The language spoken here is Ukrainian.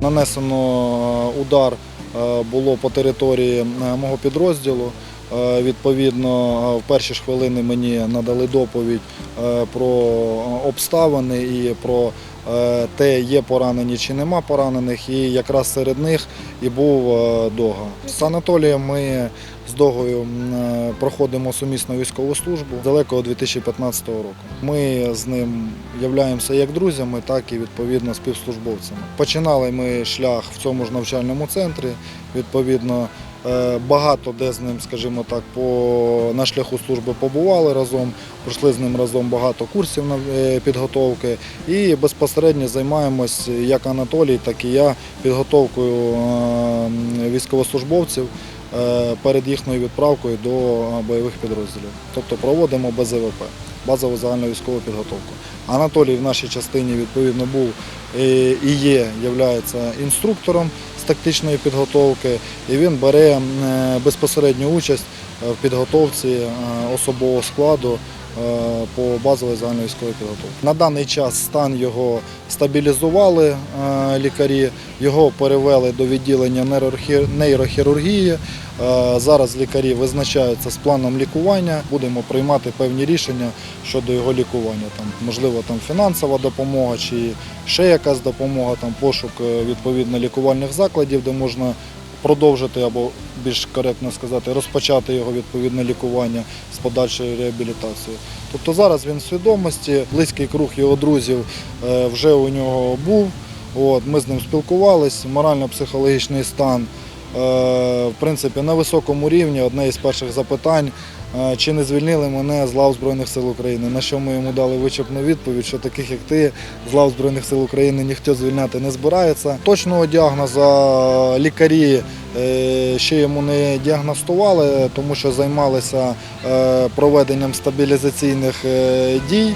Нанесено е, удар е, було по території е, мого підрозділу. Е, Відповідно, е, в перші ж хвилини мені надали доповідь е, про обставини і про те, є поранені чи нема поранених. І якраз серед них і був Дога. З Анатолієм ми з Догою проходимо сумісну військову службу далекого 2015 року. Ми з ним являємося як друзями, так і відповідно співслужбовцями. Починали ми шлях в цьому ж навчальному центрі. Відповідно, багато де з ним, скажімо так, по на шляху служби побували разом. Пройшли з ним разом багато курсів е, підготовки і безпосередньо займаємось як Анатолій, так і я підготовкою е, військовослужбовців е, перед їхньою відправкою до е, бойових підрозділів. Тобто проводимо БЗВП, базову загальну військову підготовку. Анатолій в нашій частині відповідно був е, і є, являється інструктором тактичної підготовки, і він бере е, безпосередню участь в підготовці е, особового складу по базовій загальної військовій підготовці. На даний час стан його стабілізували е, лікарі, його перевели до відділення нейрохірургії. Е, Зараз лікарі визначаються з планом лікування. Будемо приймати певні рішення щодо його лікування. Там, можливо, там фінансова допомога чи ще якась допомога, там пошук е, відповідно лікувальних закладів, де можна продовжити або більш коректно сказати, розпочати його відповідне лікування з подальшою реабілітацією. Тобто зараз він в свідомості, близький круг його друзів е, вже у нього був. От, ми з ним спілкувалися, морально-психологічний стан в принципі на високому рівні. Одне із перших запитань, е, чи не звільнили мене з лав Збройних сил України. На що ми йому дали вичерпну відповідь, що таких як ти з лав Збройних сил України ніхто звільняти не збирається. Точного діагноза лікарі е, ще йому не діагностували, тому що займалися е, проведенням стабілізаційних е, дій.